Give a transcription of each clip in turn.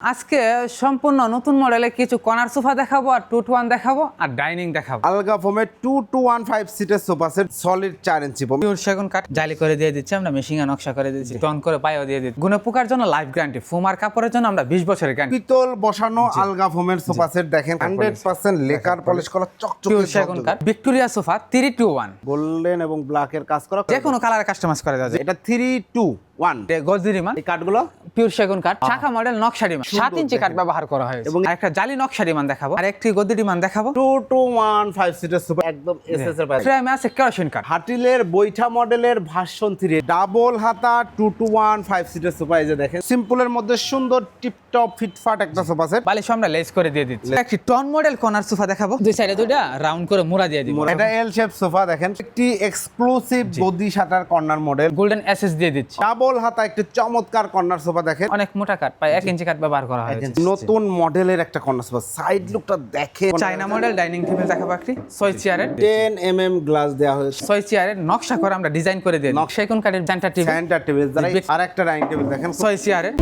আজকে সম্পূর্ণ নতুন মডেলে কিছু কর্নার সোফা দেখাবো আর টু টু ওয়ান দেখাবো আর ডাইনিং দেখাবো। আলগা ফোমের টু টু ওয়ান ফাইভ সিটের সোফা সেট সলিড চার ইঞ্চি ফোম। সেগুন কাঠ জালি করে দিয়ে দিচ্ছি আমরা মেশিনে নকশা করে দিচ্ছি। টন করে পায়েও দিয়ে দিচ্ছি। গুনে পোকার জন্য লাইফ গ্যারান্টি ফুমার কাপড়ের জন্য আমরা বিশ বছরের গ্যারান্টি পিতল বসানো আলগা ফোমের সোফা সেট দেখেন হান্ড্রেড পার্সেন্ট লেকার পলিশ করা চকচকে সেগুন কাঠ Victoria sofa three two one golden এবং ব্ল্যাকের কাজ করা যে কোনো কালারে কাস্টমাইজ করা যায়। এটা থ্রি টু ওয়ান গজদিরিমান এই কাঠগুলো? পিওর সেগুন কাঠ। শাখা মডেল নকশারিমান সাত ইঞ্চি কাঠ ব্যবহার করা হয়েছে। এবং এবং- একটা জালি নকশারিমান দেখাবো। আর একটি গদিরিমান দেখাবো। টু টু ওয়ান ফাইভ সিটের সোফা একদম এস এস এর ফ্রেমে আছে কেরোসিন কাঠ। হাটিলের বৈঠা মডেলের ভার্সন থ্রি ডাবল হাতা টু টু ওয়ান ফাইভ সিটের সোফা এই যে দেখেন। সিম্পলের মধ্যে সুন্দর টিপটপ ফিটফাট একটা সোফা সেট বালিশ আমরা লেস করে দিয়ে দিচ্ছি। একটি টন মডেল কর্নার সোফা দেখাবো। দুই সাইডে দুইটা রাউন্ড করে মোড়া দিয়ে দিব। এটা এল শেপ সোফা দেখেন। একটি এক্সক্লুসিভ গদি shutter corner model golden SS দিয়ে দিচ্ছি। ডাবল হাতা একটি চমৎকার কর্নার সোফা দেখেন। অনেক মোটা কাঠ প্রায় এক ইঞ্চি কাঠ ব্যবহার করা হয়েছে নতুন মডেলের একটা কর্নার সোফা। সাইড লুকটা দেখে চাইনা মডেল ডাইনিং টেবিল দেখাবো একটি। ছয় চেয়ারের। টেন এম এম গ্লাস দেওয়া হয়েছে। ছয় চেয়ারের নকশা করে আমরা ডিজাইন করে দিয়ে নকশা। কোন কাঠের সেন্টার টেবিল সেন্টার টেবিল আর একটা ডাইনিং টেবিল দেখেন। ছয় চেয়ারের।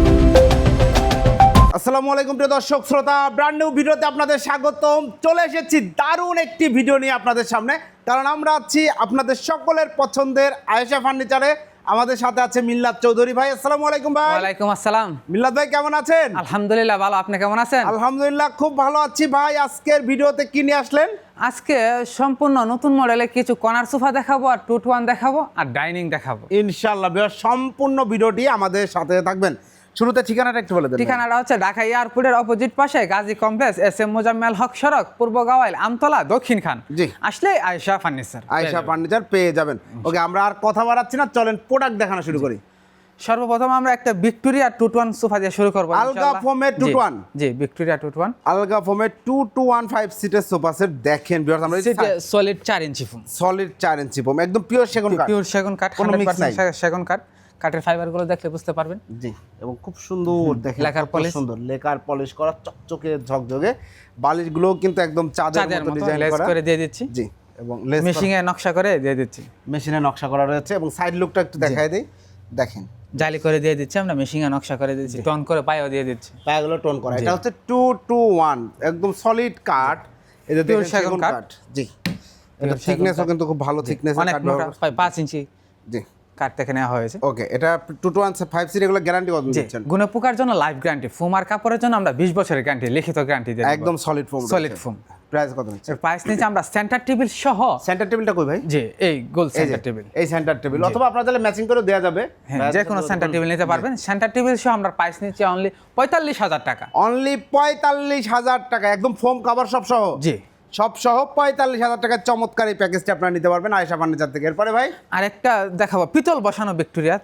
আসসালামু আলাইকুম প্রিয় দর্শক শ্রোতা ব্র্যান্ড নিউ ভিডিওতে আপনাদের স্বাগতম। চলে এসেছি দারুণ একটি ভিডিও নিয়ে আপনাদের সামনে। কারণ আমরা আছি আপনাদের সকলের পছন্দের আয়েশা ফার্নিচারে। আমাদের সাথে আছে মিল্লাদ চৌধুরী ভাই আসসালামু আলাইকুম ভাই। ওয়ালাইকুম আসসালাম। মিল্লাদ ভাই কেমন আছেন? আলহামদুলিল্লাহ ভালো। আপনি কেমন আছেন? আলহামদুলিল্লাহ খুব ভালো আছি ভাই। আজকের ভিডিওতে কি নিয়ে আসলেন? আজকে সম্পূর্ণ নতুন মডেলে কিছু কর্নার সোফা দেখাবো আর টু টু ওয়ান দেখাবো আর ডাইনিং দেখাবো। ইনশাআল্লাহ সম্পূর্ণ ভিডিওটি আমাদের সাথে থাকবেন। শুরুতে ঠিকানাটা একটু বলে দেন ঠিকানাটা হচ্ছে ঢাকা এয়ারপোর্টের অপোজিট পাশে Gazi complex S M Mozammel Haque সড়ক পূর্ব গাওয়াইল আমতলা দক্ষিণ খান। জি। আসলে আয়শা ফার্নিচার। আয়েশা ফার্নিচার পেয়ে যাবেন। ওকে আমরা আর কথা বাড়াচ্ছি না চলেন প্রোডাক্ট দেখানো শুরু করি। সর্বপ্রথম আমরা একটা Victoria two two one sofa দিয়ে শুরু করব আলগা ইনশাআল্লাহ। ফোমের জি, 221 জি ভিক্টোরিয়া টু টু ওয়ান আলগা ফোমের টু টু ওয়ান ফাইভ সিটের সোফা সেট দেখেন বিহার আমরা সলিড চার ইঞ্চি ফোম সলিড চার ইঞ্চি ফোম একদম পিওর সেগুন কাঠ। পিওর সেগুন কাঠ কোনো mix নাই। সেগুন কাঠ। কাঠের ফাইবারগুলো দেখলে বুঝতে পারবেন। জি এবং খুব সুন্দর দেখেন লেকার পলিশ সুন্দর। লেকার পলিশ করা চকচকে ঝকঝকে। বালিশগুলো কিন্তু একদম চাঁদের মতো ডিজাইন করে। দিয়ে দিচ্ছি। জি এবং লেস মেশিং এ নকশা করে দিয়ে দিচ্ছি। মেশিনে নকশা করা রয়েছে এবং সাইড লুকটা একটু দেখাই দেই। দেখেন। জালি করে দিয়ে দিচ্ছি আমরা মেশিং এ নকশা করে দিচ্ছি। টন করে পায়েও দিয়ে দিচ্ছি। পায়াগুলো টোন করা। এটা হচ্ছে টু টু ওয়ান একদম সলিড কাঠ। এটা দেখেন সেগুন কাঠ। জি। এটা থিকনেসও কিন্তু খুব ভালো থিকনেস প্রায় পাঁচ ইঞ্চি। জি। কাঠ থেকে নেওয়া হয়েছে। ওকে এটা two two one five seat এগুলো গ্যারান্টি কত দিচ্ছেন? গুনে পোকার জন্য লাইফ গ্যারান্টি ফুমার কাপড়ের জন্য আমরা বিশ বছরের গ্যারান্টি লিখিত গ্যারান্টি দিই একদম solid foam solid foam price কত নিচ্ছে প্রাইস নিচে আমরা সেন্টার টেবিল সহ সেন্টার টেবিলটা কই ভাই? যে এই গোল সেন্টার টেবিল এই সেন্টার টেবিল অথবা আপনার তাহলে ম্যাচিং করে দেওয়া যাবে। যে কোনো সেন্টার টেবিল নিতে পারবেন। সেন্টার টেবিল সহ আমরা প্রাইস নিচ্ছি অনলি পঁয়তাল্লিশ হাজার টাকা। অনলি পঁয়তাল্লিশ হাজার টাকা একদম ফোম কভার সব সহ। জি। সব সহ পঁয়তাল্লিশ হাজার টাকার চমৎকার এই প্যাকেজটা আপনারা নিতে পারবেন আয়সা ফার্নিচার থেকে। এরপরে ভাই? আর একটা দেখাবো পিতল বসানো ভিক্টোরিয়া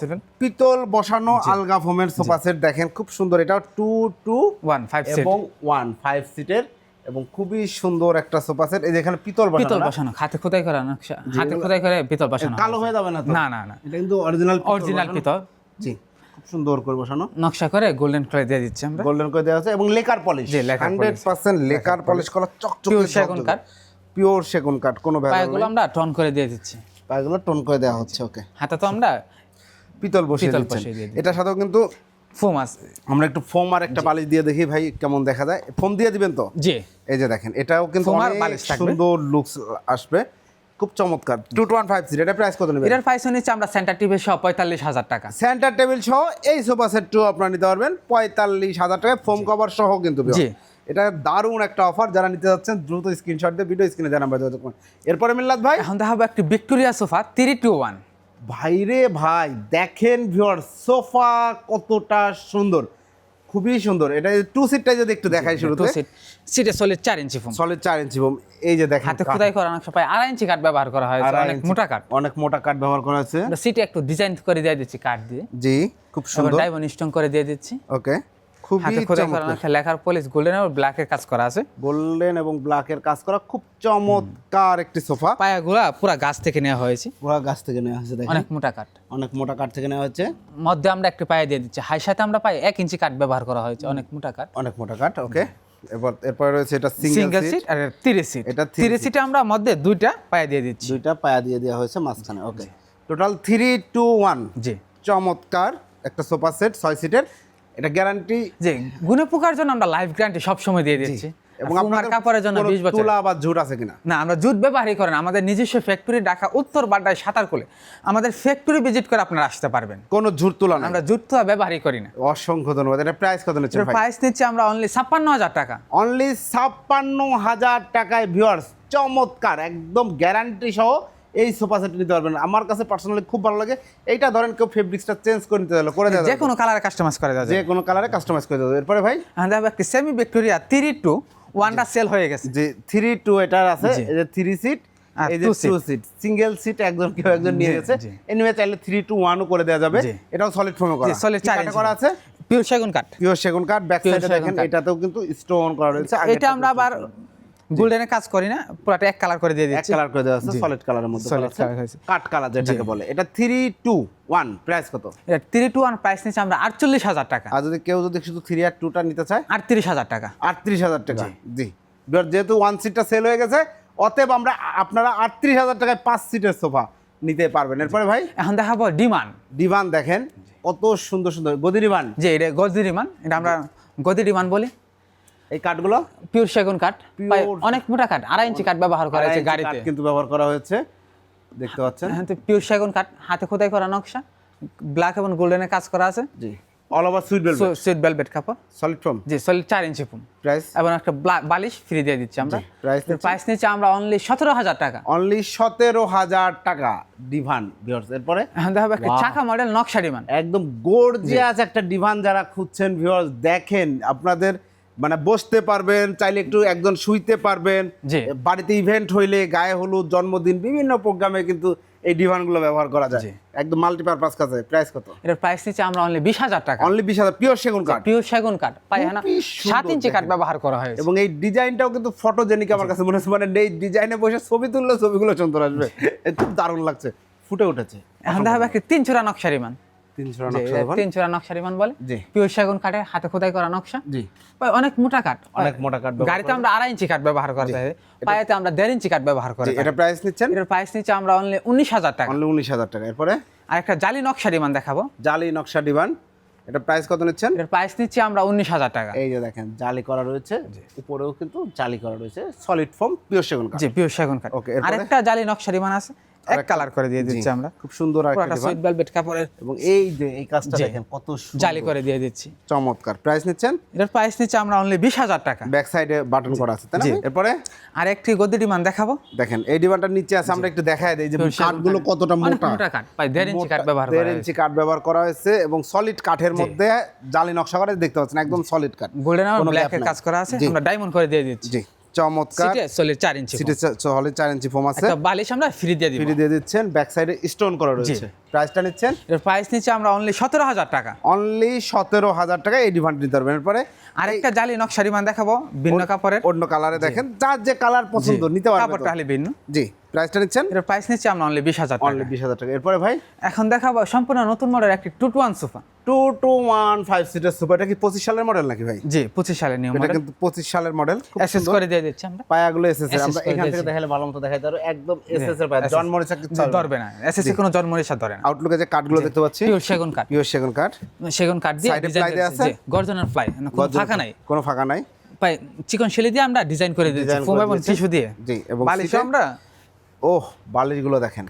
সেভেন পিতল বসানো আলগা ফোমের সোফা সেট দেখেন খুব সুন্দর। এটা two two one five set এবং ওয়ান ফাইভ সিটের এবং খুবই সুন্দর একটা সোফা সেট। এই যে এখানে পিতল পিতল বসানো না? বসানো হাতে খোদাই করা নকশা। হাতে খোদাই করে পিতল বসানো কালো হয়ে যাবে না তো? না না না। এটা কিন্তু অরিজিনাল অরিজিনাল পিতল। জি। খুব সুন্দর করে বসানো। নকশা করে গোল্ডেন করে দিয়ে দিচ্ছি আমরা। গোল্ডেন করে দেওয়া আছে এবং lacquer polish hundred percent lacquer polish করা চকচকে সেগুন কাঠ। পিওর সেগুন কাঠ কোনো ব্যাপার আমরা টন করে দিয়ে দিচ্ছি। পায়েগুলো টোন করে দেওয়া হচ্ছে ওকে হাতে তো আমরা পিতল বসিয়ে দিই। এটার সাথেও কিন্তু ফোম আছে। আমরা একটু ফোম আর একটা বালিশ দিয়ে দেখি ভাই কেমন দেখা যায়। ফোম দিয়ে দিবেন তো? জি। এই যে দেখেন এটাও কিন্তু। সুন্দর লুকস আসবে। খুব চমৎকার। Two two one five seat এটা প্রাইস কত নেবেন? এটার প্রাইস নিচ্ছে আমরা সেন্টার টিভি সহ পঁয়তাল্লিশ হাজার টাকা। সেন্টার টেবিল সহ এই সোফা সেটটিও আপনারা নিতে পারবেন পঁয়তাল্লিশ হাজার টাকায় ফোম কভার সহ কিন্তু জি। এটা দারুণ একটা অফার যারা নিতে যাচ্ছেন দ্রুত স্ক্রিনশট দিয়ে ভিডিও স্ক্রিনে যোগাযোগ করুন। এরপরে মিল্লাত ভাই? এখন দেখাবো একটি Victoria sofa three two one ভাইরে ভাই দেখেন ভিওর সোফা কতটা সুন্দর। খুবই সুন্দর। এটা টু সিটটাই যদি একটু দেখাই শুরু টু সিট সিটে solid 4 inch foam solid 4 inch foam এই যে দেখেন হাতে খোদাই করা অনেক সময় আড়াই ইঞ্চি কাঠ ব্যবহার করা হয় অনেক মোটা কাঠ। অনেক মোটা কাঠ ব্যবহার করা হয়েছে। সিটে একটু ডিজাইন করে দিয়ে দিচ্ছি কাঠ দিয়ে। জি খুব সুন্দর। ডাইমন্ড স্টোন করে দিয়ে দিচ্ছি। ওকে খুবই চমৎকার। লেখার পলিশ গোল্ডেন আর ব্ল্যাকের কাজ করা আছে। গোল্ডেন এবং ব্ল্যাকের কাজ করা খুব চমৎকার একটি সোফা। পায়াগুলা পুরা গাছ থেকে নেওয়া হয়েছে। পুরা গাছ থেকে নেওয়া হয়েছে দেখেন। অনেক মোটা কাঠ। অনেক মোটা কাঠ থেকে নেওয়া হচ্ছে মধ্যে আমরা একটু পায়ে দিয়ে দিচ্ছি। হাই সাথে আমরা পাই এক ইঞ্চি কাঠ ব্যবহার করা হয়েছে। অনেক মোটা কাঠ। অনেক মোটা কাঠ ওকে। এরপর এরপর রয়েছে এটা সিঙ্গেল সিট আর তিরিশ সিট এটা three তিরিশ সিটে আমরা মধ্যে দুইটা পায়ে দিয়ে দিচ্ছি। দুইটা পায়া দিয়ে দেওয়া হয়েছে মাঝখানে okay. Total three two one জি। চমৎকার একটা সোফা সেট ছয় সিটের এটা গ্যারান্টি যে গুনে পোকার জন্য আমরা লাইফ গ্যারান্টি সব সময় দিয়ে দিচ্ছি। এবং ফুমার আপনাদের কাপড়ের জন্য কোনো 20 বছর। তুলা বা ঝুট আছে কিনা? না আমরা জুট ব্যবহারই করেন আমাদের নিজস্ব ফ্যাক্টরি ঢাকা উত্তর বাড্ডায় সাঁতার কোলে। আমাদের ফ্যাক্টরি ভিজিট করে আপনারা আসতে পারবেন। কোনো ঝুট তুলা না আমরা জুট তো ব্যবহারই করি না। অসংখ্য ধন্যবাদ। এটা প্রাইস কত নিচ্ছেন ভাই? প্রাইস নিচ্ছি আমরা অনলি ছাপ্পান্ন হাজার টাকা। অনলি ছাপ্পান্ন হাজার টাকায় ভিউয়ার্স চমৎকার একদম গ্যারান্টি সহ এই সোফা সেট নিতে পারবেন। আমার কাছে পার্সোনালি খুব ভালো লাগে। এইটা ধরেন কেউ ফেব্রিক্সটা চেঞ্জ করে নিতে হলো করে দেওয়া যে কোনো কালারে কাস্টমাইজ করে দেওয়া যে কোনো কালারে কাস্টমাইজ করে দেওয়া এরপরে ভাই? আমাদের একটি সেমি ভিক্টোরিয়া থ্রি টু ওয়ানটা সেল হয়ে গেছে। যে থ্রি টু এটার আছে যে থ্রি সিট আর এই যে two two seat single seat একজন কেউ একজন নিয়ে গেছে। জি। এনিওয়ে চাইলে থ্রি টু ওয়ানও করে দেওয়া যাবে। জি। এটাও সলিড ফর্মে করা। সলিড কি চার করা আছে? পিওর সেগুন কাঠ। পিওর সেগুন কাঠ ব্যাক সাইডে দেখেন এটাতেও কিন্তু স্টোন করা রয়েছে। এটা আমরা আবার গোল্ডেনের কাজ করি না পুরোটা এক কালার করে দিয়ে দিচ্ছি। এক কালার করে দেওয়া আছে সলিড কালারের মধ্যে আছে। color হয়েছে। কাঠ কালার যেটাকে বলে। এটা থ্রি টু ওয়ান প্রাইস কত? এটা থ্রি টু ওয়ান প্রাইস নিচ্ছে আমরা আটচল্লিশ হাজার টাকা। আর যদি কেউ যদি শুধু থ্রি আর টুটা নিতে চায়? আটত্রিশ হাজার টাকা। আটত্রিশ হাজার টাকা। জি। যেহেতু ওয়ান সিটটা সেল হয়ে গেছে অতএব আমরা আপনারা আটত্রিশ হাজার টাকায় পাঁচ সিটের সোফা নিতে পারবেন। এরপরে ভাই? এখন দেখাবো ডিমান্ড ডিভান দেখেন কত সুন্দর সুন্দর। গদি ডিভান যে এটা গদি ডিমান্ড এটা আমরা গদি ডিমান্ড বলি। এই কাঠগুলো? পিওর সেগুন কাঠ। অনেক মোটা কাঠ আড়াই ইঞ্চি কাঠ ব্যবহার করা হয়েছে গাড়িতে। কিন্তু ব্যবহার করা হয়েছে। দেখতে পাচ্ছেন? হ্যাঁ তো পিওর সেগুন কাঠ হাতে খোদাই করা নকশা। ব্ল্যাক এবং গোল্ডেনের কাজ করা আছে। জি। All over sweet bell sweet velvet কাপড়। সলিড ফর্ম জি সলিড চার ইঞ্চি ফুম প্রাইস এবং একটা বালিশ ফ্রি দিয়ে দিচ্ছি আমরা। দিচ্ছেন? প্রাইস নিচ্ছে আমরা অনলি সতেরো হাজার টাকা। অনলি সতেরো হাজার টাকা ডিভান ভিউয়ার্স এরপরে? দেখাবো একটা চাকা মডেল নকশা ডিমান্ড একদম গর্জিয়াস একটা ডিভান যারা খুঁজছেন ভিউয়ার্স দেখেন আপনাদের মানে বসতে পারবেন চাইলে একটু একজন শুইতে পারবেন। বাড়িতে ইভেন্ট হইলে গায়ে হলুদ জন্মদিন বিভিন্ন প্রোগ্রামে কিন্তু এই ডিভানগুলো ব্যবহার করা যায়। একদম মাল্টিপারপাস কাজে প্রাইস কত? এটার প্রাইস নিচ্ছে আমরা অনলি বিশ হাজার টাকা। অনলি বিশ হাজার পিওর সেগুন কাঠ পিওর সেগুন কাঠ পাই হ্যাঁ খুবই সাত ইঞ্চি কাঠ ব্যবহার করা হয়েছে। এবং এই ডিজাইনটাও কিন্তু ফটোজেনিক আমার কাছে মনে হচ্ছে মানে এই ডিজাইনে বসে ছবি তুললে ছবিগুলো সুন্দর আসবে। খুব দারুণ লাগছে ফুটে উঠেছে। এখন দেখাবো একটা তিন চূড়া নকশা ডিমান্ড তিনশো যে এটা তিন চূড়া নকশা ডিমান্ড বলে। পিওর সেগুন কাঠের হাতে খোদাই করা নকশা। জি। অনেক মোটা কাঠ। অনেক মোটা কাঠ গাড়িতে আমরা আড়াই ইঞ্চি কাঠ ব্যবহার করতে হয় পায়েতে আমরা দেড় ইঞ্চি কাঠ ব্যবহার করে এটা প্রাইস নিচ্ছেন? এটার প্রাইস নিচ্ছে আমরা অনলি উনিশ হাজার টাকা। অনলি উনিশ হাজার টাকা। এরপরে? আর একটা জালি নকশা ডিমান্ড দেখাবো। জালি নকশা ডিভান এটা প্রাইস কত নিচ্ছেন? এটার প্রাইস নিচ্ছি আমরা উনিশ হাজার টাকা। এই যে দেখেন জালি করা রয়েছে। উপরেও কিন্তু জালি করা রয়েছে। সলিড ফর্ম পিওর সেগুন কাঠ। জি পিওর সেগুন কাঠ। এরপরে? আরেকটা জালি নকশা ডিমান্ড আছে। এক কালার করে দিয়ে দিচ্ছি আমরা। খুব সুন্দর একটা সুইট ভেলভেট কাপড়ের এবং এই যে এই কাজটা দেখেন কত জালি করে দিয়ে দিচ্ছি। চমৎকার। প্রাইস নিচ্ছেন? এটার প্রাইস নিচ্ছে আমরা অনলি বিশ হাজার টাকা। ব্যাক সাইডে বাটন করা আছে তাই না এরপরে? আর একটি গদি ডিমান্ড দেখাবো। দেখেন এই ডিভানটার নিচে আছে আমরা একটু দেখায় দিই যে কাঠগুলো কতটা অনেক মোটা। মোটা কাঠ প্রায় ইঞ্চি কাঠ ব্যবহার করা ইঞ্চি কাঠ ব্যবহার করা হয়েছে এবং সলিড কাঠের মধ্যে জালি নকশা করে দেখতে পাচ্ছেন একদম সলিড কাঠ। গোল্ডেন আর ব্ল্যাক এর কাজ করা আছে। আমরা ডায়মন্ড করে দিয়ে দিচ্ছি। চমৎকার। সলিড চার ইঞ্চি সিটে সলিড চার ইঞ্চি ফোম আছে। একটা বালিশ আমরা ফ্রি দিয়ে দিব। ফ্রি দিয়ে দিচ্ছেন ব্যাক সাইডে স্টোন করা রয়েছে। প্রাইসটা নিচ্ছেন? এর প্রাইস নিচ্ছে আমরা অনলি সতেরো হাজার টাকা। অনলি সতেরো হাজার টাকা এই ডিভান্ট নিতে পারবেন। এরপরে আরেকটা জালি নকশা ডিমান্ড দেখাবো ভিন্ন কাপড়ের। অন্য কালারে দেখেন যার যে কালার পছন্দ নিতে পারবেন কাপড়টা হলে ভিন্ন। জি। প্রাইসটা নিচ্ছেন? এর প্রাইস নিচ্ছে আমরা অনলি বিশ হাজার অনলি বিশ হাজার টাকা। এরপরে ভাই? এখন দেখাবো সম্পূর্ণ নতুন মডেল একটি two two one sofa two two one five seater super এটা কি পঁচিশ সালের মডেল নাকি ভাই? জি পঁচিশ সালের কিন্তু পঁচিশ সালের মডেল করে দিয়ে দিচ্ছি আমরা। পায়াগুলো এসএস এর। আমরা এখান থেকে দেখালে ভালো মতো দেখাই একদম এসএস এর পায়া। মরিচা কিছু ধরবে না। এসএস কোনো রেশা ধরে না। আউটলুকে যে কাঠগুলো দেখতে পাচ্ছি? পিওর সেগুন কাঠ পিওর সেগুন কাঠ সেগুন কাঠ দিয়ে ডিজাইন ply দেয়া আছে? গর্জনের ফ্লাই কোনো ফাঁকা নাই। কোনো ফাঁকা নাই। চিকন শেলি দিয়ে আমরা ডিজাইন করে Design ফোম এবং টিস্যু দিয়ে। জি এবং বালিশ আমরা ওহ বালিশগুলো দেখেন।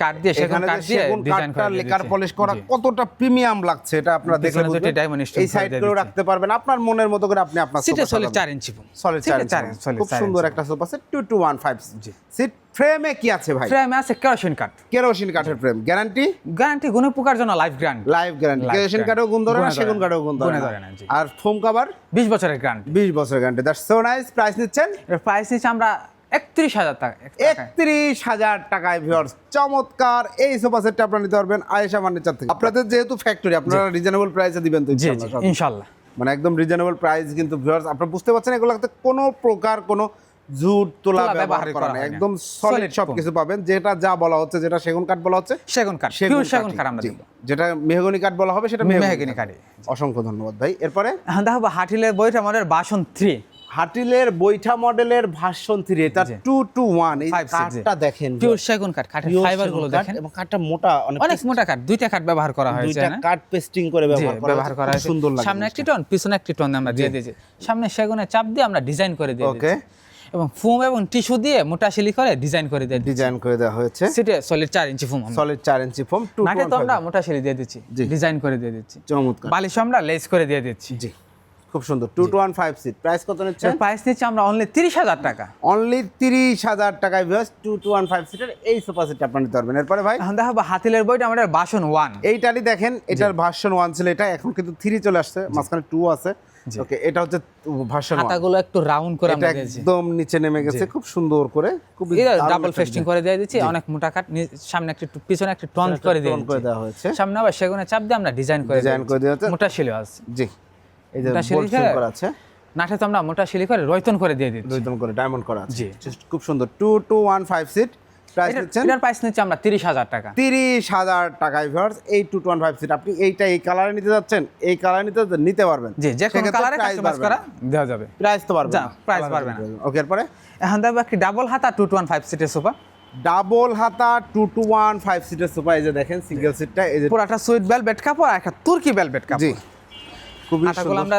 কাঠ দিয়ে সেগুন এখানে কাঠ দিয়ে ডিজাইন করে লেকার পলিশ করা কতটা প্রিমিয়াম লাগছে এটা আপনারা দেখলে। এই সাইড দিচ্ছি। রাখতে পারবেন আপনার মনের মতো করে আপনি আপনার সিটে সলিড সাজাবেন। চার ইঞ্চি সলিড সিটে চার চার ইঞ্চি। খুব সুন্দর একটা sofa set two two one five জি। সিট ফ্রেমে কি আছে ভাই? ফ্রেমে আছে কেরোসিন কাঠ কেরোসিন কাঠের ফ্রেম গ্যারান্টি গ্যারান্টি গুণে পোকার জন্য life guarantee live guarantee kerosene. কাঠেও গুণ ধরে না সেগুন। কাঠেও গুণ ধরে না। আর ফোম কভার বিশ বছরের গ্যারান্টি বিশ বছরের guarantee that's so nice price নিচ্ছেন? প্রাইস নিচ্ছে আমরা একত্রিশ হাজার টাকা একত্রিশ হাজার টাকায় ভিউয়ার্স চমৎকার। এই সোফা সেটটা আপনারা নিতে পারবেন আয়েশা ফার্নিচার থেকে। আপনাদের যেহেতু ফ্যাক্টরি আপনারা রিজনেবল প্রাইসে দিবেন তো। ইনশাল্লাহ মানে একদম রিজনেবল প্রাইস কিন্তু ভিউয়ার্স আপনারা বুঝতে পারছেন এগুলোতে কোনো প্রকার কোনো জুট তোলা ব্যবহার করা না। একদম সলিড সব কিছু পাবেন। যেটা যা বলা হচ্ছে যেটা সেগুন কাঠ বলা হচ্ছে সেগুন কাঠ সেগুন সেগুন কাঠ আমরা। যেটা মেহগনি কাঠ বলা হবে সেটা মেহগনি মেহগনি কাঠ। অসংখ্য ধন্যবাদ ভাই। এরপরে? দেখো হাটিলের বইটা আমাদের বাসন থ্রি হাটিলের বৈঠা মডেলের ভার্সন থ্রি এটা টু টু ওয়ান এই কাঠটা দেখেন পিওর সেগুন কাঠ কাঠের ফাইবারগুলো দেখেন। এবং কাঠটা মোটা অনেক অনেক মোটা কাঠ দুইটা কাঠ ব্যবহার করা হয়েছে দুইটা কাঠ পেস্টিং করে ব্যবহার করা হয়েছে। সুন্দর লাগে সামনে একটি টন পিছনে একটি টন আমরা দিয়ে দিয়েছি। সামনে সেগুনের চাপ দিয়ে আমরা ডিজাইন করে দিয়ে ওকে এবং ফোম এবং টিস্যু দিয়ে মোটা শিলি করে ডিজাইন করে দেয় ডিজাইন করে দেওয়া হয়েছে। সিটে সলিড চার ইঞ্চি ফোম সলিড চার ইঞ্চি ফোম টু নাটে তো আমরা মোটা শিলি দিয়ে দিচ্ছি ডিজাইন করে দিয়ে দিচ্ছি চমৎকার। বালিশ আমরা লেস করে দিয়ে দিচ্ছি জি। খুব সুন্দর। Two two one five seat price কত নিচ্ছেন? প্রাইস নিচ্ছি আমরা অনলি তিরিশ হাজার টাকা। অনলি তিরিশ হাজার টাকায় viewers two two one five সিটের এই সোফা সেট আপনার নিতে পারবেন। এরপরে ভাই? এখন দেখাবো হাতিলের বইটা আমাদের বাসন ওয়ান এইটারই দেখেন এটার ভার্সন ওয়ান ছিল এটা এখন কিন্তু থ্রি চলে আসছে মাঝখানে টু আছে। ওকে এটা হচ্ছে ভার্সন ওয়ান হাতাগুলো একটু রাউন্ড করে আমরা একদম নিচে নেমে গেছে খুব সুন্দর করে খুব ডাবল ফেস্টিং করে দিয়ে দিচ্ছি অনেক মোটা কাট সামনে একটু পিছনে একটু টন করে দিয়ে করে দেওয়া হয়েছে। সামনে আবার সেগুনে চাপ দিয়ে আমরা ডিজাইন করে ডিজাইন করে দেওয়া মোটা আছে জি। এই যে করা আছে। নাটে আমরা মোটা করে রয়তন করে দিয়ে দিচ্ছি। দুইদম করে ডায়মন্ড করা আছে। জি। খুব সুন্দর। Two two one five seat price নিচ্ছেন? এটার প্রাইস নিচ্ছি আমরা তিরিশ হাজার টাকা। তিরিশ হাজার টাকায় ভিউয়ার্স এই two two one five seat আপনি এইটা এই কালারে নিতে যাচ্ছেন এই কালারে নিতে নিতে পারবেন। জি যে কোনো কালারে কাস্টমাইজ করা দেওয়া যাবে। প্রাইস তো পারবেন যা, price পারবে না। ওকে এরপরে? এখন দেখব একটি ডাবল হাতা টু টু ওয়ান ফাইভ সিটের সোফা। ডাবল হাতা টু টু ওয়ান ফাইভ সিটের সোফা। এই যে দেখেন সিঙ্গেল সিটটা এই যে পুরাটা সুইট বেলভেট কাপড় আর একটা তুর্কি বেলভেট জি। কাপড় খুবই আমরা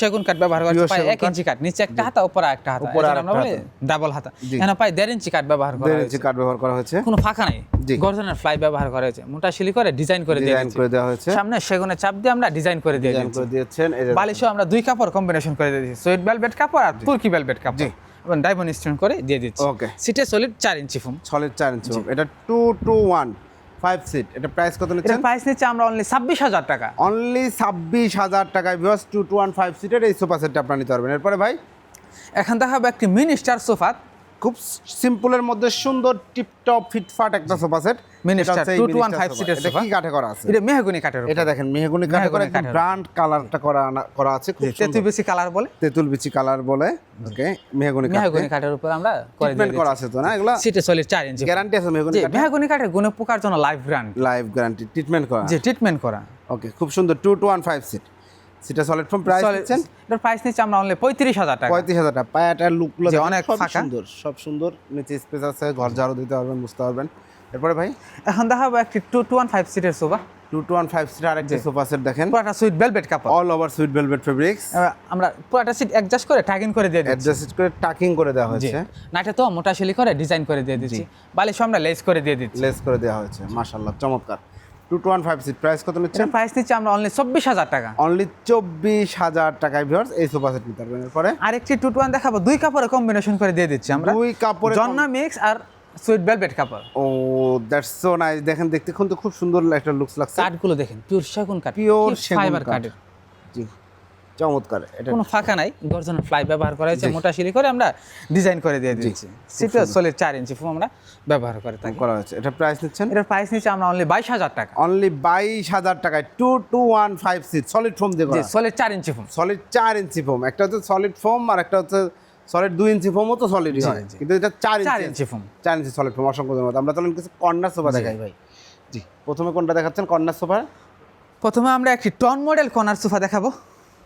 সেগুন কাঠ ব্যবহার করছি পাই এক ইঞ্চি কাঠ। নিচে একটা হাতা উপরে একটা হাতা। উপরে আমরা বলি ডাবল হাতা। এখানে পাই দেড় ইঞ্চি কাঠ ব্যবহার করা হয়েছে ইঞ্চি কাঠ ব্যবহার করা হয়েছে। কোনো ফাঁকা নাই। গর্জনের ফ্লাই ব্যবহার করা হয়েছে। মোটা শিলি করে ডিজাইন করে দিয়ে করে দেওয়া হয়েছে। সামনে সেগুনের চাপ দিয়ে আমরা ডিজাইন করে দিয়ে করে দিয়েছেন। বালিশও আমরা দুই কাপড় কম্বিনেশন করে দিয়ে দিচ্ছি সুইট বেলভেট কাপড় আর তুর্কি বেলভেট। কাপড়। এবং ডায়মন্ড স্টোন করে দিয়ে দিচ্ছি। ওকে সিটে সলিড চার ইঞ্চি ফোম সলিড চার ইঞ্চি এটা two two one five seat এটা প্রাইস কত নিচ্ছেন? প্রাইস নিচ্ছে আমরা অনলি ছাব্বিশ হাজার টাকা। অনলি ছাব্বিশ হাজার টাকায় viewers two two one five সিটের এই সোফা সেটটা আপনারা নিতে পারবেন। এরপরে ভাই? এখন দেখাবো একটি মিনি স্টার সোফা খুব সিম্পলের মধ্যে সুন্দর টিপটপ ফিটফাট একটা সোফা সেট। Mini Star 2215 সিটের এটা সোফা। কি কাঠে করা আছে? এটা মেহগুনি কাঠের এটা দেখেন মেহগুনি কাঠে করা মেহগনি একদম কাঠের। ব্র্যান্ড কালারটা করা করা আছে খুব তেতুল বেশি কালার বলে? তেঁতুল বিচি কালার বলে ওকে মেহগুনি মেহগুনি কাঠের উপর আমরা করে আছে তো না এগুলা? সিটে সলিড চার ইঞ্চি গ্যারান্টি আছে মেহগুনি জি মেহগুনি কাঠের গুণে পোকার জন্য লাইফ গ্যারান্টি ট্রিটমেন্ট করা। ট্রিটমেন্ট করা। ওকে খুব সুন্দর two two one five seat সেটা সলিড ফর্ম প্রাইস দিচ্ছেন? এটার প্রাইস নিচ্ছে আমরা অনলি পঁয়ত্রিশ হাজার টাকা। পঁয়ত্রিশ হাজার টাকা। পায়াটার লুকগুলো অনেক সুন্দর সব সুন্দর। নিচে স্পেস আছে ঘর ঝাড়ু দিতে পারবেন বুঝতে পারবেন। এরপরে ভাই? এখন দেখাবো একটি টু টু ওয়ান ফাইভ সিটের sofa two two one five seat আরেকটি সোফা সেট দেখেন। পুরাটা সুইট বেলভেট কাপড়। All over sweet velvet fabrics আমরা পুরাটা সিট অ্যাডজাস্ট করে টাগিন করে দিয়ে দিচ্ছি। অ্যাডজাস্ট করে টাকিং করে দেওয়া হয়েছে। নাইটা তো মোটা শিলি করে ডিজাইন করে দিয়ে দিচ্ছি। বালিশও আমরা লেস করে দিয়ে দিচ্ছি। লেস করে দেওয়া হয়েছে মাশাল্লাহ চমৎকার। Two two one five seat price কত নিচ্ছেন? প্রাইস নিচ্ছে আমরা অনলি চব্বিশ হাজার টাকা। অনলি চব্বিশ হাজার টাকায় ভিউয়ার্স এই সোফা সেট নিতে পারবেন। এরপরে? আরেকটি টু টু ওয়ান দেখাবো। দুই কাপড়ে কম্বিনেশন করে দিয়ে দিচ্ছি আমরা। দুই কাপড়ে জন্না মিক্স আর সুইট বেলভেট কাপড়। ও দ্যাটস সো নাইস দেখেন দেখতে কিন্তু খুব সুন্দর একটা লুকস লাগছে। কাঠগুলো দেখেন পিওর সেগুন কাঠ পিওর ফাইবার কাঠের চমৎকার এটা কোনো ফাঁকা নাই গর্জনের ফ্লাই ব্যবহার করা হয়েছে মোটা শিলি করে আমরা ডিজাইন করে দিয়ে দিচ্ছি সিটে সলিড চার ইঞ্চি ফোম আমরা ব্যবহার করে থাকি। করা হয়েছে। এটা প্রাইস নিচ্ছেন? এটার প্রাইস নিচ্ছে আমরা অনলি বাইশ হাজার টাকা। অনলি বাইশ হাজার টাকায় two two one five seat solid foam দিয়ে সলিড চার ইঞ্চি ফোম সলিড চার ইঞ্চি ফোম একটা হচ্ছে সলিড ফোম আর একটা হচ্ছে সলিড দুই ইঞ্চি ফোমও তো সলিডই হয়। কিন্তু এটা চার চার ইঞ্চি ইঞ্চি ফোম চার ইঞ্চি সলিড ফোম অসংখ্য ধন্যবাদ। আমরা তাহলে কিছু কর্নার সোফা দেখাই ভাই। জি প্রথমে কোনটা দেখাচ্ছেন? কর্নার সোফা প্রথমে আমরা একটি টন মডেল কর্নার সোফা দেখাবো।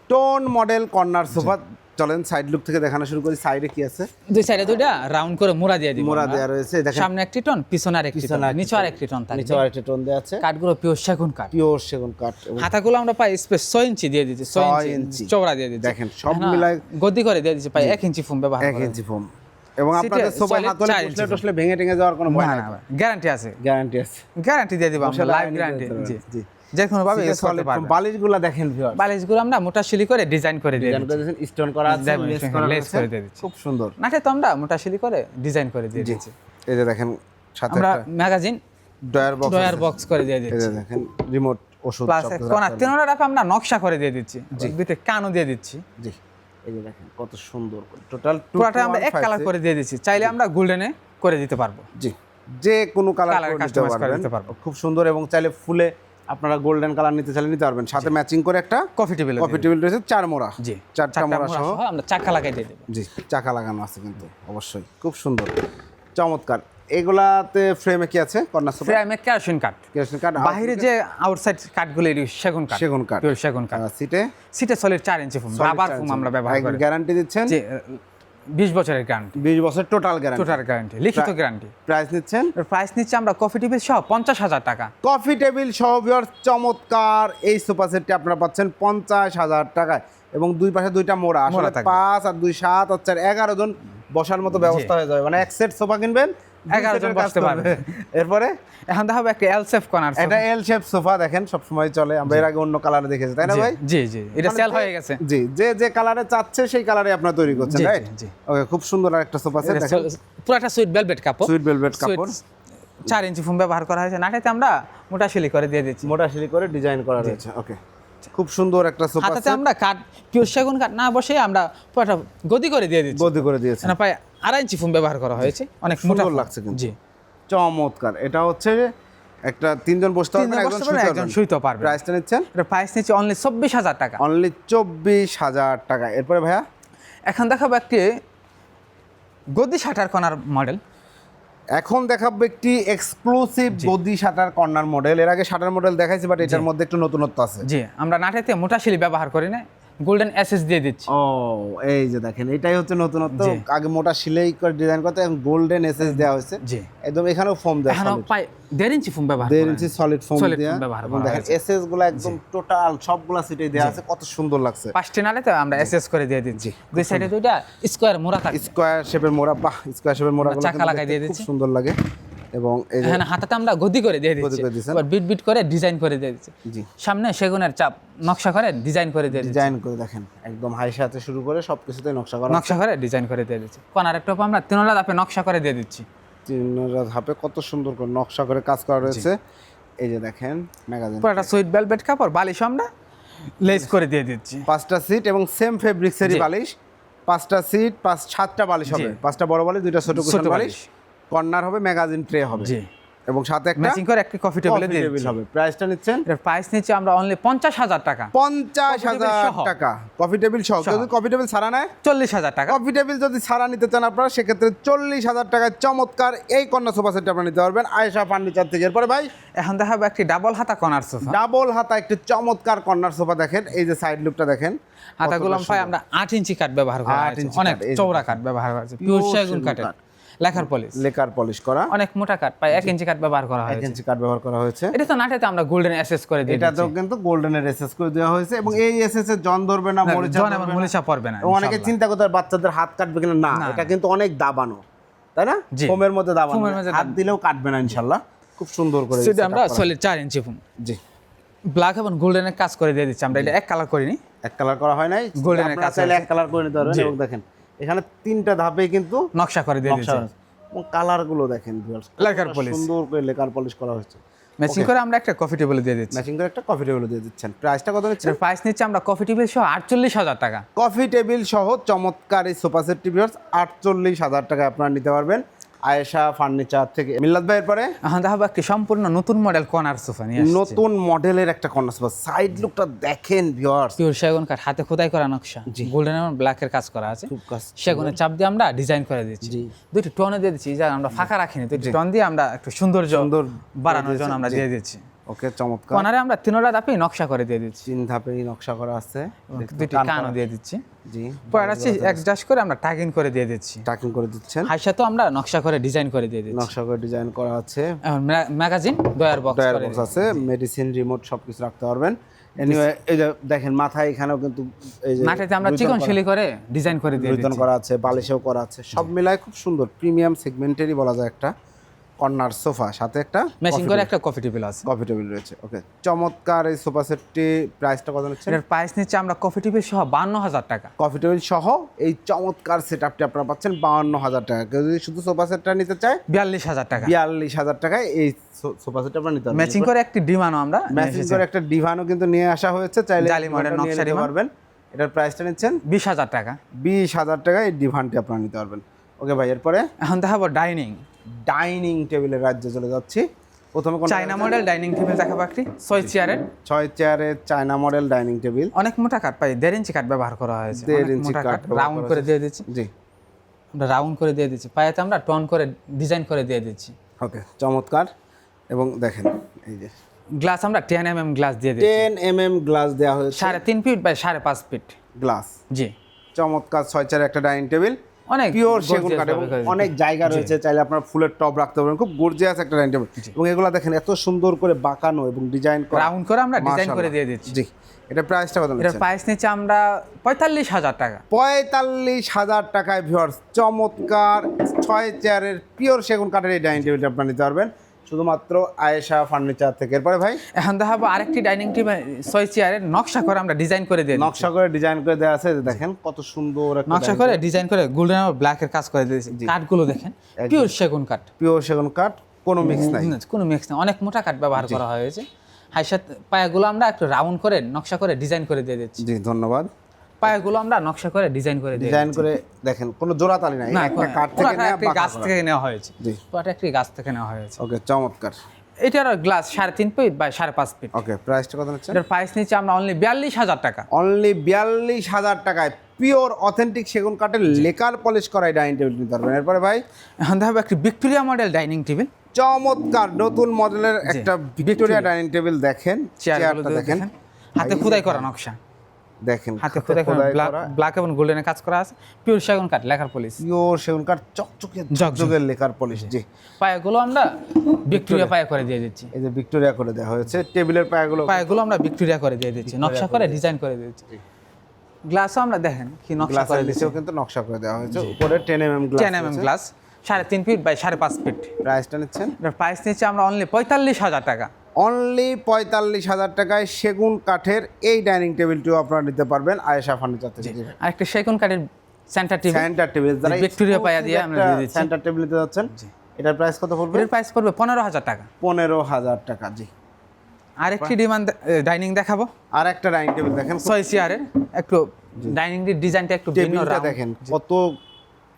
Tone model corner sofa. চলেন সাইড লুক থেকে দেখানো শুরু করি। সাইডে কি আছে? দুই সাইডে দুইটা রাউন্ড করে মোড়া দিয়ে দিব মোড়া। দেওয়া রয়েছে। দেখেন সামনে একটি টন পিছনে আর একটি টন আরেকটি নিচে আর একটি টন নিচে থাকবে আরেকটা টোন দেওয়া আছে। কাঠগুলো পিওর সেগুন কাঠ। পিওর সেগুন কাঠ। হাতাগুলো আমরা পাই স্পেস ছয় ইঞ্চি দিয়ে ছয় ছয় ইঞ্চি ইঞ্চি। চৌড়া দিয়ে দিচ্ছি। দেখেন, সব হ্যাঁ, মিলায়- গদি করে দিয়ে দিচ্ছি পাই এক ইঞ্চি ফোম ব্যবহার এক করে। ইঞ্চি ফোম এবং আপনাদের সোফা solid হাতলে ইঞ্চি টসলে ভেঙে টেঙে যাওয়ার কোনো ভয় নাই গ্যারান্টি আছে। গ্যারান্টি আছে। গ্যারান্টি দিয়ে দিব আমরা লাইভ গ্যারান্টি জি। জি। যে কোনো ভাবে ইউজ করতে পারবেন। বালিশগুলা দেখেন ভিউয়ার বালিশগুলো আমরা মোটা শিলি করে ডিজাইন করে দিয়ে ডিজাইন দিচ্ছি। করে দিয়েছেন স্টোন করা আছে লেস করা আছে। করে দিয়ে দিচ্ছি। খুব সুন্দর। তো আমরা মোটা শিলি করে ডিজাইন করে দিয়ে দিচ্ছি। এই যে দেখেন সাথে আমরা magazine drawer box drawer box করে দিয়ে এই দিচ্ছি। যে দেখেন রিমোট ওষুধ প্লাস কোনা রাখতে তিনোটা রাফে আমরা নকশা করে দিয়ে দিচ্ছি। কানও দিয়ে দিচ্ছি। জি। এই যে দেখেন কত সুন্দর টোটাল পুরোটা আমরা এক কালার করে দিয়ে দিচ্ছি। চাইলে আমরা গোল্ডেনে করে দিতে পারব। জি। যে কোনো কালার করে পারবেন। দিতে পারব। খুব সুন্দর এবং চাইলে ফুলে আপনারা গোল্ডেন কালার নিতে চাইলে নিতে পারবেন। সাথে ম্যাচিং করে একটা কফি টেবিল কফি টেবিল রয়েছে চার মোড়া। জি চারটা মোড়া সহ। আমরা চাকা লাগাই দিয়ে দেবো। জি চাকা লাগানো আছে কিন্তু অবশ্যই। খুব সুন্দর। চমৎকার। এগুলাতে ফ্রেমে কি আছে কর্নার সোফা ফ্রেমে কেরোসিন কাঠ কেরোসিন কাঠ বাইরে যে আউটসাইড কাঠগুলো এগুলো সেগুন কাঠ সেগুন। Pure সেগুন কাঠ সিটে সিটে সলিড চার ইঞ্চি ফোম রাবার ফোম আমরা ব্যবহার করি। গ্যারান্টি দিচ্ছেন? যে বিশ বছরের গ্যারান্টি বিশ বছর টোটাল গ্যারান্টি টোটাল গ্যারান্টি লিখিত গ্যারান্টি প্রাইস নিচ্ছেন? প্রাইস নিচ্ছে আমরা কফি টেবিল সহ পঞ্চাশ হাজার টাকা। কফি টেবিল সহ বিয়ার চমৎকার এই সোফা সেটটি আপনারা পাচ্ছেন পঞ্চাশ হাজার টাকায়। এবং দুই পাশে দুইটা মোড়া। আসলে পাঁচ আর দুই সাত আর চার এগারো জন বসার মতো ব্যবস্থা হয়ে যাবে। মানে এক সেট সোফা কিনবেন 11 জন বসতে পারবে। এরপরে? এখন দেখাবো একটা এল সেফ কর্নার এটা এল শেপ সোফা দেখেন সবসময় চলে। আমরা এর আগে অন্য কালারে দেখেছি তাই না ভাই? জি জি। এটা মানে সেল যে- হয়ে গেছে। জি যে যে কালারে চাচ্ছে সেই কালারে আপনারা তৈরি করছেন রাইট জি। ওকে খুব সুন্দর একটা সোফা সেট দেখেন। পুরোটা সুইট ভেলভেট কাপড়। সুইট ভেলভেট কাপড়। চার ইঞ্চি ফোম ব্যবহার করা হয়েছে। নাটাতে আমরা মোটা শিলি করে দিয়ে দিচ্ছি। মোটা শিলি করে ডিজাইন করা রয়েছে ওকে খুব সুন্দর একটা সোফা হাতাতে আমরা কাঠ পিওর সেগুন কাঠ না বসে আমরা পুরোটা গদি করে দিয়ে দিচ্ছি। গদি করে দিয়েছে। না প্রায় আড়াই ইঞ্চি ফোম ব্যবহার করা হয়েছে। অনেক সুন্দর লাগছে কিন্তু। জি। চমৎকার। এটা হচ্ছে একটা তিনজন বসতে পারবেন একজন পারবে, একজন শুইতেও পারবে। প্রাইসটা নিচ্ছেন? এটা প্রাইস নিচ্ছে অনলি চব্বিশ হাজার টাকা। অনলি চব্বিশ হাজার টাকা। এরপরে ভাইয়া? এখন দেখাবো একটি গদি শাটার কর্নার মডেল এখন দেখাবো একটি এক্সক্লুসিভ গদি শাটার কর্নার মডেল এর আগে শাটার মডেল দেখাইছি বাট এটার মধ্যে একটু নতুনত্ব আছে। জি আমরা নাটেতে মোটা শিলি ব্যবহার করি না। গোল্ডেন এসএস দিয়ে দিচ্ছি। ও এই যে দেখেন এটাই হচ্ছে নতুনত্ব। আগে মোটা সিলাই করে ডিজাইন করতে এখন গোল্ডেন এসএস দেওয়া হয়েছে। জি। একদম এখানেও ফোম দেওয়া এখন প্রায় দেড় ইঞ্চি ফোম ব্যবহার দেড় ইঞ্চি সলিড ফোম দেওয়া এবং দেখেন। এসএসগুলো একদম টোটাল সবগুলা সিটে দেওয়া আছে কত সুন্দর লাগছে। পাঁচটি নালে তো আমরা এসএস করে দিয়ে দিচ্ছি। দুই সাইডে দুইটা স্কোয়ার মোড়া থাকে। স্কোয়ার শেপের মোড়া বাহ স্কোয়ার শেপের মোড়া চাকা লাগাই দিয়ে খুব দিচ্ছি। সুন্দর লাগে। এবং এখানে হাতাতে আমরা গদি করে দিয়ে দিচ্ছি। এবার বিট বিট করে ডিজাইন করে দিয়ে দিচ্ছি। সামনে সেগুনের চাপ নকশা করে ডিজাইন করে দিয়ে ডিজাইন করে দেখেন একদম হাই সাথে শুরু করে সব কিছুতে নকশা করা নকশা করে ডিজাইন করে দিয়ে দিচ্ছি। কনার টপ আমরা তিনলা দাপে নকশা করে দিয়ে দিচ্ছি। তিনটা ধাপে কত সুন্দর করে নকশা করে কাজ করা রয়েছে। এই যে দেখেন ম্যাগাজিন। পুরোটা সুইট ভেলভেট কাপড় বালিশ আমরা লেস করে দিয়ে দিচ্ছি। পাঁচটা সিট এবং সেম ফেব্রিক্সেরই। বালিশ। পাঁচটা সিট পাঁচ সাতটা বালিশ হবে। পাঁচটা বড় বালিশ দুইটা ছোট ছোট বালিশ। কর্নার হবে ম্যাগাজিন ট্রে হবে। জি। এবং সাথে একটা ম্যাচিং করে একটি কফি টেবিলে দিয়ে দিচ্ছি। হবে। প্রাইসটা নিচ্ছেন? এর প্রাইস নিচ্ছি আমরা অনলি পঞ্চাশ হাজার টাকা। পঞ্চাশ Coffee table হাজার সহ। টাকা। কফি টেবিল সহ। যদি কফি টেবিল নেয়? চল্লিশ হাজার টাকা। কফি টেবিল যদি ছাড়া নিতে চান আপনারা সেক্ষেত্রে চল্লিশ হাজার টাকায় চমৎকার এই কন্যা সোফা সেটটা আপনারা নিতে পারবেন। আয়েশা ফার্নিচার থেকে। এরপরে ভাই? এখন দেখাবো একটি ডাবল হাতা কর্নার সোফা ডাবল হাতা একটি চমৎকার কর্নার সোফা দেখেন। এই যে সাইড লুকটা দেখেন। হাতাগুলো আমরা আট ইঞ্চি কাঠ ব্যবহার করা হয়েছে। অনেক দেখেন। কাঠ ব্যবহার করা হয়েছে। পিওর সেগুন কাঠের। কাঠ। লেখার পলিশ লেকার পলিশ করা। অনেক মোটা কাঠ প্রায় এক ইঞ্চি কাঠ ব্যবহার করা এক ইঞ্চি কাঠ ব্যবহার করা হয়েছে। এটা তো নাটেতে আমরা গোল্ডেন এসএস করে দিই এটাতেও কিন্তু গোল্ডেনের এসএস করে দেওয়া হয়েছে এবং এই এসএস এর জন ধরবে না মরিচা জন এবং মরিচা পড়বে না অনেকে চিন্তা করতে বাচ্চাদের হাত কাটবে কিনা। না এটা কিন্তু অনেক দাবানো তাই না? ফোমের মধ্যে দাবানো হাত দিলেও কাটবে না খুব সুন্দর করে সেটা আমরা সলিড চার ইঞ্চি ফুম জি। ব্ল্যাক এবং গোল্ডেনের কাজ করে দিয়ে দিচ্ছি আমরা। এটা এক কালার করিনি। এক কালার করা হয় নাই। চাইলে আছে। এক কালার করে নিতে পারবেন এবং দেখেন। এখানে তিনটা ধাপে কিন্তু নকশা করে দিয়ে দিয়েছে। দিচ্ছি এবং কালারগুলো দেখেন লেকার পলিশ সুন্দর করে লেকার পলিশ করা হয়েছে। ম্যাচিং করে আমরা একটা কফি টেবিল দিয়ে দিচ্ছি। ম্যাচিং করে একটা কফি টেবিল দিয়ে দিচ্ছেন। প্রাইসটা কত নিচ্ছে প্রাইস নিচ্ছে আমরা কফি টেবিল সহ আটচল্লিশ হাজার টাকা। কফি টেবিল সহ চমৎকার এই সোফা সেট টিভিয়ার্স আটচল্লিশ হাজার টাকা আপনারা নিতে পারবেন। আয়েশা ফার্নিচার থেকে। মিল্লাদ ভাইয়ের পরে? এখন কি একটি সম্পূর্ণ নতুন মডেল কর্নার সোফা নিয়ে নতুন মডেলের একটা কর্নার সোফা সাইড লুকটা দেখেন ভিউয়ার্স পিওর সেগুন কাঠ হাতে খোদাই করা নকশা। গোল্ডেন এবং ব্ল্যাকের কাজ করা আছে। সেগুনের চাপ দিয়ে আমরা ডিজাইন করে দিচ্ছি। দুইটি টনে দিয়ে দিচ্ছি যা আমরা ফাঁকা রাখিনি দুইটি টন দিয়ে আমরা একটু সৌন্দর্য সুন্দর বাড়ানোর জন্য আমরা দিয়ে দিচ্ছি ওকে চমৎকার। কর্নারে আমরা তিনোটা দাপেই নকশা করে দিয়ে দিচ্ছি। তিন ধাপেই নকশা করা আছে। দুইটি কানও দিয়ে দিচ্ছি। জি পরে আছে করে আমরা টাকিং করে দিয়ে দিচ্ছি। টাকিং করে দিচ্ছেন। হাইসা তো আমরা নকশা করে ডিজাইন করে দিয়ে দিচ্ছি। নকশা করে ডিজাইন করা আছে। এখন ম্যাগাজিন ডয়ার বক্স বক্স আছে মেডিসিন রিমোট সবকিছু রাখতে পারবেন। এনিওয়ে এই যে দেখেন মাথায় এখানেও কিন্তু এই যে নাটাতে আমরা চিকন শিলি করে ডিজাইন করে দিয়ে দিচ্ছি। করা আছে বালিশেও করা আছে। সব মিলায় খুব সুন্দর প্রিমিয়াম সেগমেন্টেরই বলা যায় একটা। কর্নার সোফা সাথে একটা ম্যাচিং করে একটা কফি টেবিল আছে। কফি টেবিল রয়েছে ওকে চমৎকার এই সোফা সেটটি প্রাইসটা কত নিচ্ছে এটার প্রাইস নিচ্ছে আমরা কফি টেবিল সহ বান্ন হাজার টাকা। কফি টেবিল সহ এই চমৎকার সেট আপটি আপনারা পাচ্ছেন বাউন্ন হাজার টাকা। কেউ যদি শুধু সোফা সেটটা নিতে চায় বিয়াল্লিশ হাজার টাকা। বিয়াল্লিশ হাজার টাকায় এই সোফা সেট আপনারা নিতে পারবেন। ম্যাচিং করে একটি ডিমানো আমরা ম্যাচিং করে একটা ডিভানও কিন্তু নিয়ে আসা হয়েছে চাইলে জালি ডিভানটা মডেল নকশা নিতে পারবেন। এটার প্রাইসটা নিচ্ছেন বিশ হাজার টাকা। বিশ হাজার টাকায় এই ডিভানটি আপনারা নিতে পারবেন। ওকে ভাই এরপরে? এখন দেখাবো ডাইনিং ডাইনিং টেবিলের রাজ্যে চলে যাচ্ছি। প্রথমে কোন চাইনা মডেল ডাইনিং টেবিল দেখা একটি ছয় চেয়ারের ছয় চেয়ারের চায়না মডেল ডাইনিং টেবিল অনেক মোটা কাঠ পাই। দেড় ইঞ্চি কাঠ ব্যবহার করা হয়েছে। দেড় ইঞ্চি কাঠ রাউন্ড করে দিয়ে দিচ্ছি। জি। আমরা রাউন্ড করে দিয়ে দিচ্ছি। পায়েতে আমরা টন করে ডিজাইন করে দিয়ে দিচ্ছি। ওকে চমৎকার। এবং দেখেন এই যে। গ্লাস আমরা টেন এম এম গ্লাস দিয়ে দিচ্ছি। টেন এম এম গ্লাস দেওয়া হয়েছে। সাড়ে তিন ফিট বাই সাড়ে পাঁচ ফিট গ্লাস জি। চমৎকার ছয় চার একটা ডাইনিং টেবিল অনেক পিওর সেগুন কাঠ এবং অনেক জায়গা রয়েছে চাইলে আপনার ফুলের টব রাখতে পারেন খুব গর্জিয়াস একটা ডাইনিং টেবিল এবং এগুলো দেখেন এত সুন্দর করে বাঁকানো এবং ডিজাইন করা। রাউন্ড করে আমরা ডিজাইন করে দিয়ে দিচ্ছি। জি এটা প্রাইসটা কত এটা প্রাইস নিচ্ছে আমরা পঁয়তাল্লিশ হাজার টাকা। পঁয়তাল্লিশ হাজার টাকায় ভিউয়ার্স চমৎকার ছয় চেয়ারের পিওর সেগুন কাঠের এই ডাইনিং টেবিলটা আপনার নিতে পারবেন। শুধুমাত্র আয়েশা ফার্নিচার থেকে। এরপরে ভাই? এখন দেখাবো আরেকটি ডাইনিং টেবিল ছয় চেয়ারের নকশা করে আমরা ডিজাইন করে দিচ্ছি। নকশা করে ডিজাইন করে দেওয়া আছে দেখেন কত সুন্দর একটা নকশা করে ডিজাইন করে গোল্ডেন আর ব্ল্যাকের কাজ করে দিয়েছি। কাঠগুলো দেখেন পিওর সেগুন কাঠ পিওর সেগুন কাঠ কোনো মিক্স নাই। কোনো মিক্স নেই। অনেক মোটা কাঠ ব্যবহার করা হয়েছে। হাইসাত পায়াগুলো আমরা একটু রাউন্ড করে নকশা করে ডিজাইন করে দিয়ে দিচ্ছি। জি ধন্যবাদ। পায়াগুলো আমরা নকশা করে ডিজাইন করে ডিজাইন করে দেখেন কোনো জোড়া তালি নাই একটা কাঠ থেকে নেওয়া গাছ থেকে নেওয়া হয়েছে। পুরাটা একটি গাছ থেকে নেওয়া হয়েছে। ওকে চমৎকার। এটার গ্লাস সাড়ে তিন ফিট বাই সাড়ে পাঁচ ফিট ওকে প্রাইসটা কত নিচ্ছেন? এটার প্রাইস নিচ্ছে আমরা অনলি বিয়াল্লিশ হাজার টাকা। অনলি বিয়াল্লিশ হাজার টাকায় পিওর অথেন্টিক সেগুন কাঠের লেকার পলিশ করা ডাইনিং টেবিল নিতে পারবেন। এরপরে ভাই? এখন দেখাবো একটি ভিক্টোরিয়া মডেল ডাইনিং টেবিল চমৎকার নতুন মডেলের একটা ভিক্টোরিয়া ডাইনিং টেবিল দেখেন চেয়ারটা দেখেন। হাতে খোদাই করা নকশা। দেখেন হাতে করা। ব্ল্যাক এবং গোল্ডেনের কাজ করা আছে। পিওর সেগুন কাঠ লেখার পলিশ পিওর সেগুন কাঠ চকচকে ঝকঝকে। লেকার পলিশ জি। পায়াগুলো আমরা ভিক্টোরিয়া পায়া করে দিয়ে দিচ্ছি। এই যে ভিক্টোরিয়া করে দেওয়া হয়েছে টেবিলের পায়াগুলো পায়াগুলো আমরা ভিক্টোরিয়া করে দিয়ে দিচ্ছি নকশা করে ডিজাইন করে দিয়ে দিচ্ছি গ্লাসও আমরা দেখেন কি নকশা করে গ্লাসের কিন্তু নকশা করে দেওয়া হয়েছে উপরে ten M M glass ten M M glass সাড়ে তিন ফিট বাই সাড়ে পাঁচ ফিট প্রাইসটা নিচ্ছেন? প্রাইস নিচ্ছে আমরা অনলি পঁয়তাল্লিশ হাজার টাকা। অনলি পঁয়তাল্লিশ হাজার টাকায় সেগুন কাঠের এই ডাইনিং টেবিলটিও আপনারা নিতে পারবেন আয়েশা ফার্নিচার থেকে। আর একটা সেগুন কাঠের সেন্টার টিভি সেন্টার টেবিল যারা ভিক্টোরিয়া পায়া দিয়ে আমরা দিয়ে দিচ্ছি। সেন্টার টেবিল নিতে যাচ্ছেন এটার প্রাইস কত পড়বে? এটার প্রাইস পড়বে পনেরো হাজার টাকা। পনেরো হাজার টাকা জি। আরেকটি ডিমান্ড ডাইনিং দেখাবো। আর একটা ডাইনিং টেবিল দেখেন ছয় চেয়ারের একটু ডাইনিং ডিজাইনটা একটু ভিন্ন দেখেন কত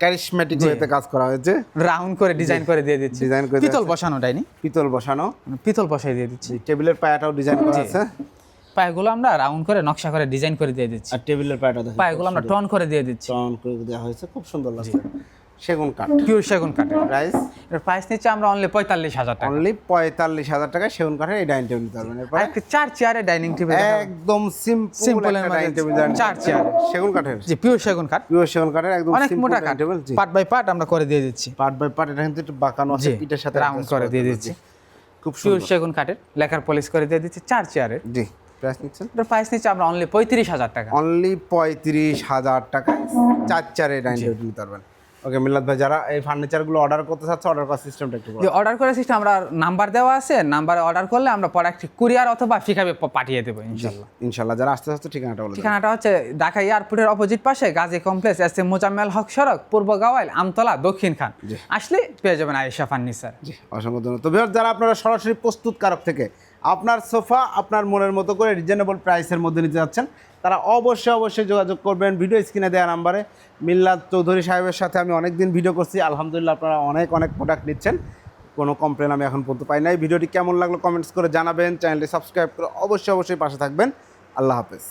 ক্যারিসমেটিক ওয়েতে কাজ করা হয়েছে। রাউন্ড করে ডিজাইন করে দিয়ে দিচ্ছি। ডিজাইন করে পিতল বসানো ডাইনি পিতল বসানো। পিতল বসাই দিয়ে দিচ্ছি। টেবিলের পায়াটাও ডিজাইন করা আছে। পায়গুলো আমরা রাউন্ড করে নকশা করে ডিজাইন করে দিয়ে দিচ্ছি। আর টেবিলের পায়াটা পায়গুলো আমরা টন করে দিয়ে দিচ্ছি। টন করে দেওয়া হয়েছে খুব সুন্দর লাগছে। সেগুন কাঠ। পিওর সেগুন কাঠের প্রাইস এর প্রাইস নিচ্ছে আমরা অনলি পঁয়তাল্লিশ হাজার টাকা। অনলি পঁয়তাল্লিশ হাজার টাকায় সেগুন কাঠের এই ডাইনিং টেবিল নিতে পারবেন এরপরে আরেকটি চার চেয়ারের ডাইনিং টেবিল একদম সিম্পল একটা মধ্যে ডাইনিং টেবিল চার চেয়ার। সেগুন কাঠের। জি পিওর সেগুন কাঠ। পিওর সেগুন কাঠের একদম অনেক মোটা কাঠ। জি। পার্ট বাই পার্ট আমরা করে দিয়ে দিচ্ছি। পার্ট বাই পার্ট এটা কিন্তু একটু বাঁকানো আছে পিঠের সাথে রাউন্ড করে দিয়ে দিচ্ছি। খুব সুন্দর। সেগুন কাঠের লেখার পলিশ করে দিয়ে দিচ্ছি চার চেয়ারের। জি প্রাইস নিচ্ছেন? এটার প্রাইস নিচ্ছে আমরা অনলি পঁয়ত্রিশ হাজার টাকা। অনলি পঁয়ত্রিশ হাজার টাকায় চার চারে ডাইনিং টেবিল নিতে পারবেন ওকে মিল্লাত ভাই যারা এই ফার্নিচারগুলো অর্ডার করতে চাচ্ছে অর্ডার করার সিস্টেমটা একটু। যে অর্ডার করে সিস্টেম আমরা নাম্বার দেওয়া আছে নাম্বারে অর্ডার করলে আমরা পরে একটি কুরিয়ার অথবা ফিকাবে পাঠিয়ে দেবো ইনশাল্লাহ। ইনশাল্লাহ যারা আসতে আসতে ঠিকানাটা বলে ঠিকানাটা হচ্ছে ঢাকা এয়ারপোর্টের অপোজিট পাশে Gazi complex S M Mozammel Haque সড়ক পূর্ব গাওয়াইল আমতলা দক্ষিণ খান। আসলে পেয়ে যাবেন আয়েশা ফার্নিচার জি অসংখ্য ধন্যবাদ। তো ভিউয়ার যারা আপনারা সরাসরি প্রস্তুতকারক থেকে আপনার সোফা আপনার মনের মতো করে রিজনেবল প্রাইসের মধ্যে নিতে যাচ্ছেন তারা অবশ্যই অবশ্যই যোগাযোগ করবেন। ভিডিও স্ক্রিনে দেওয়া নাম্বারে। মিল্লাদ চৌধুরী সাহেবের সাথে আমি অনেক দিন ভিডিও করছি। আলহামদুলিল্লাহ আপনারা অনেক অনেক প্রোডাক্ট নিচ্ছেন। কোনো কমপ্লেন আমি এখন পর্যন্ত পাই নাই। ভিডিওটি কেমন লাগল কমেন্টস করে জানাবেন। চ্যানেলটি সাবস্ক্রাইব করে অবশ্যই অবশ্যই পাশে থাকবেন। আল্লাহ হাফেজ।